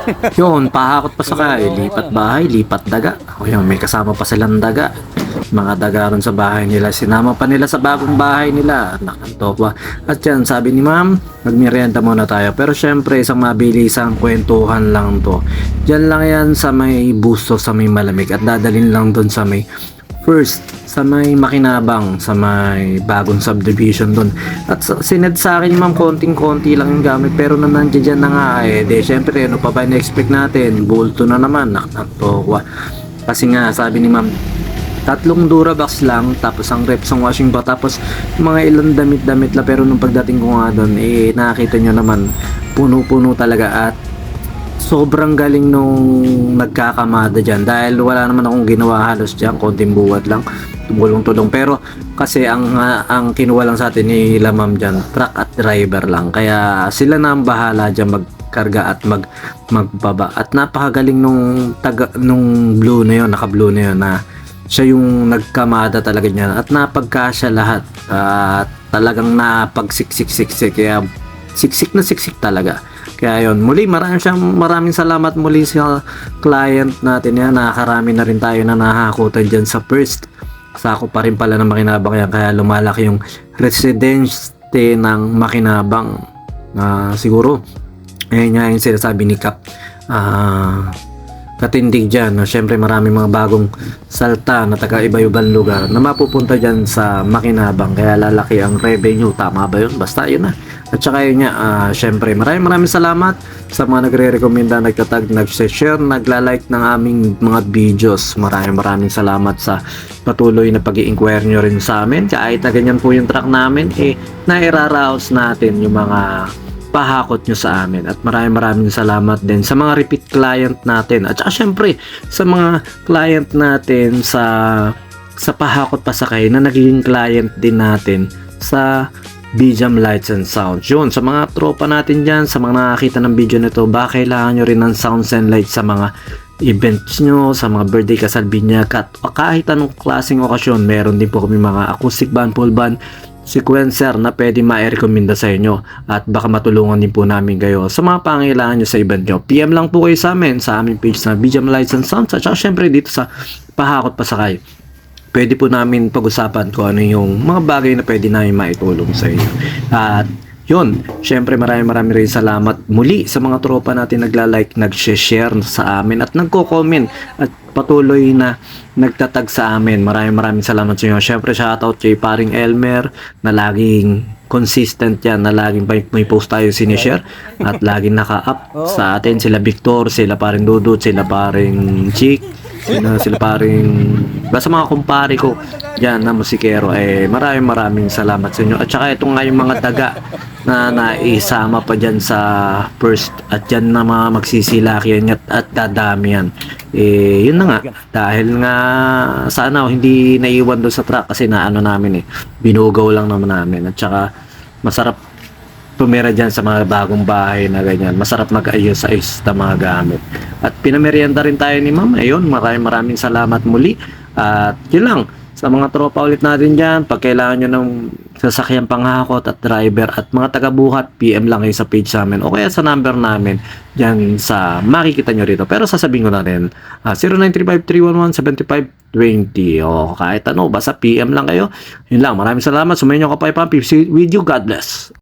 Yun, pahakot pa sa kay, lipat bahay, lipat daga. O yun, may kasama pa silang daga. Mga daga ron sa bahay nila, sinama pa nila sa bagong bahay nila. Nakanto pa. At yan, sabi ni ma'am, magmerienda muna tayo. Pero syempre, isang mabilisang kwentuhan lang to. Diyan lang yan sa may busto, sa may malamig. At dadalhin lang doon sa may First, sa may makinabang, sa may bagong subdivision doon. At sa, sined sa akin ma'am, konting-konti lang yung gamit. Pero na nandiyan dyan na nga eh. De, syempre, ano pa ba na-expect natin? Bulto na naman, naknakto. Kasi nga, sabi ni ma'am, tatlong Durabox lang tapos ang reps ang washing ba tapos mga ilang damit-damit la pero nung pagdating ko nga doon eh nakita nyo naman puno-puno talaga at sobrang galing nung nagkakamada dyan. Dahil wala naman akong ginawa halos dyan konting buwat lang tumulong-tulong pero kasi ang ah, ang kinuha lang sa atin ni Lamam dyan truck at driver lang. Kaya sila na ang bahala dyan magkarga at mag magbaba. At napakagaling nung taga nung blue na yon naka blue na yon na siya yung nagkamada talaga niya. At napagkasya lahat. At talagang napagsiksik-siksik. Kaya siksik na siksik talaga kaya yon muli maraming siyang maraming salamat muli sa client natin yan nakakarami na rin tayo na nahakutan dyan sa first sako pa rin pala ng makinabang yan kaya lumalaki yung residence ng makinabang na siguro ayun nga yung sinasabi ni Cap ah katindig dyan. No? Siyempre marami mga bagong salta na taga iba-ibang lugar na mapupunta dyan sa makinabang. Kaya lalaki ang revenue. Tama ba yun? Basta yun na. At saka yun nga, ah, syempre maraming maraming salamat sa mga nagre-recommenda, nagtatag, nag-share, nagla-like ng aming mga videos. Maraming maraming salamat sa patuloy na pag inquire nyo rin sa amin. Kahit na ganyan po yung track namin, eh, nairaraos natin yung mga pahakot nyo sa amin at maraming maraming salamat din sa mga repeat client natin at saka syempre sa mga client natin sa sa pahakot pasakay na naging client din natin sa Bijam Lights and Sounds. Yun, sa mga tropa natin dyan, sa mga nakakita ng video nito, baka kailangan nyo rin ng sounds and lights sa mga events nyo, sa mga birthday kasal binyag, at kahit anong klaseng okasyon, meron din po kami mga acoustic band, full band, sequencer na pwede ma-recommenda sa inyo at baka matulungan din po namin kayo sa mga pangailangan nyo sa event nyo. PM lang po kayo sa amin sa aming page na BGM Lights and Sounds at syempre dito sa Pahakot Pasakay. Pwede po namin pag-usapan kung ano yung mga bagay na pwede namin maitulong sa inyo. At yun, syempre maraming maraming rin salamat muli sa mga tropa natin nagla-like, nag-share sa amin at nagko-comment at patuloy na nagtatag sa amin. Maraming maraming salamat sa inyo. Syempre shoutout kay paring Elmer na laging consistent yan na laging may, may post tayo sinishare at laging naka-up sa atin sila Victor, sila paring Dudut, sila paring Chick sila, sila paring basta mga kumpare ko yan na musikero eh maraming maraming salamat sa inyo. At saka ito nga yung mga daga na naisama pa dyan sa first at dyan na mga magsisilaki yan at, at dadami yan. Eh yun na nga dahil nga sana hindi naiwan doon sa truck kasi naano namin eh binugaw lang naman namin. At saka masarap tumira dyan sa mga bagong bahay na ganyan. Masarap mag-ayos sa ayos na mga gamit. At pinamerienda rin tayo ni ma'am. Ayun, maraming maraming salamat muli. At yun lang, sa mga tropa ulit natin dyan, pag kailangan nyo ng sasakyang panghakot at driver at mga taga-buhat, PM lang kayo sa page namin o kaya sa number namin dyan sa makikita nyo rito. Pero sasabihin ko na rin, ah, 0935-311-7520 o kahit ano, basta PM lang kayo. Yun lang, maraming salamat. Sumayin nyo kapay pa. Peace with you. God bless.